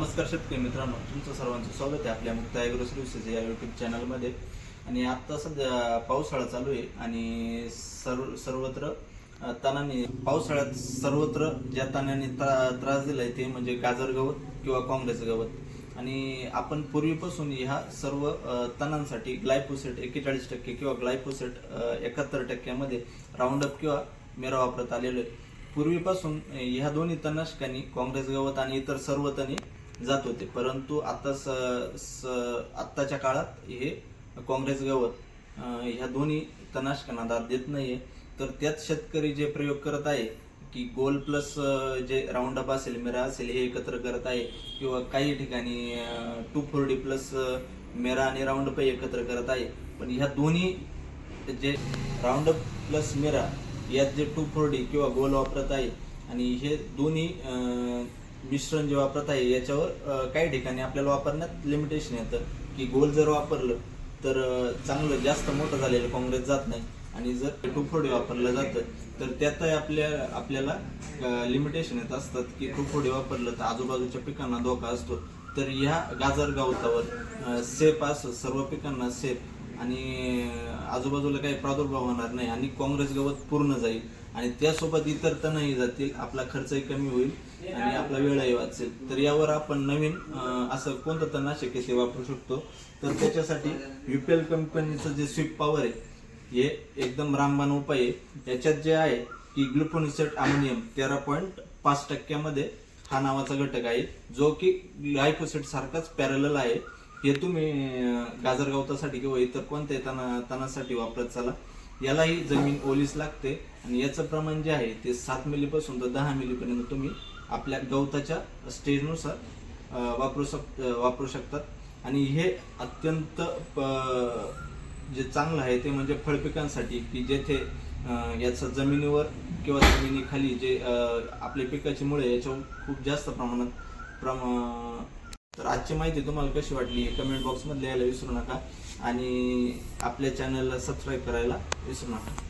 नमस्कार शेतकरी मित्रांनो तुमचं सर्वांचं स्वागत आहे आपल्या मुक्त ॲग्रो या युट्यूब चॅनलमध्ये आणि आत्ता सध्या पावसाळा चालू आहे आणि सर्व सर्वत्र तणाने पावसाळ्यात सर्वत्र ज्या तणाने त्रा त्रास दिलाय ते म्हणजे गाजर गवत किंवा काँग्रेस गवत. आणि आपण पूर्वीपासून ह्या सर्व तणांसाठी ग्लायफोसेट एक्केचाळीस टक्के किंवा ग्लायफोसेट एकाहत्तर टक्क्यामध्ये राऊंडअप किंवा मेरा वापरत आलेलो आहे. पूर्वीपासून ह्या दोन्ही तणनाशकांनी काँग्रेस गवत आणि इतर सर्व तणी जात होते. परंतु आता स, स आत्ताच्या काळात हे काँग्रेस गवत ह्या दोन्ही तनाशकांना दाद देत नाहीये. तर त्यात शेतकरी जे प्रयोग करत आहे की गोल प्लस जे राऊंडअप असेल मेरा असेल हे एकत्र करत आहे किंवा काही ठिकाणी टू फोर डी प्लस मेरा आणि राऊंडअप एकत्र करत आहे. पण ह्या दोन्ही जे राऊंडअप प्लस मेरा यात जे टू फोर डी किंवा गोल वापरत आहे आणि हे दोन्ही मिश्रण जे वापरत आहे याच्यावर काही ठिकाणी आपल्याला वापरण्यात लिमिटेशन येतं की गोल जर वापरलं तर चांगलं जास्त मोठं झालेलं काँग्रेस जात नाही. आणि जर टू वापरलं जातं तर त्यातही आपल्या आपल्याला लिमिटेशन येत असतात की टू वापरलं तर आजूबाजूच्या पिकांना धोका असतो. तर ह्या गाजर गवतावर सेफ असं सर्व पिकांना सेफ आणि आजूबाजूला काही प्रादुर्भाव होणार नाही आणि काँग्रेस गवत पूर्ण जाईल. आणि त्यासोबत इतर तणही जातील आपला खर्चही कमी होईल आणि आपला वेळही वाचेल. तर यावर आपण नवीन असं कोणतं तणनाशक आहे ते वापरू शकतो. तर त्याच्यासाठी युपीएल कंपनीचं जे स्वीप पॉवर आहे हे एकदम रामबाण उपाय आहे. याच्यात जे आहे की ग्लुकोनिसेट अमोनियम तेरा पॉईंट पाच टक्क्यामध्ये हा नावाचा घटक आहे जो की ग्लायफोसेट सारखाच पॅरल आहे. हे तुम्ही गाजर गवतासाठी किंवा इतर कोणत्याही तणा तणासाठी वापरत चला. यालाही जमीन ओलीस लागते. आणि याचं प्रमाण जे आहे ते सात मिलीपासून तर दहा मिलीपर्यंत तुम्ही आपल्या गवताच्या स्टेजनुसार वापरू शक वापरू शकतात. आणि हे अत्यंत प- जे चांगलं आहे ते म्हणजे फळपिकांसाठी की जेथे याचा याचं जमिनीवर किंवा जमिनीखाली जे आपले आपल्या पिकाची मुळे याच्यावर खूप जास्त प्रमाणात प्रमा तर आजची माहिती तुम्हाला कशी वाटली कमेंट बॉक्समध्ये लिहायला विसरू नका. आणि आपल्या चॅनलला सबस्क्राईब करायला विसरू नका.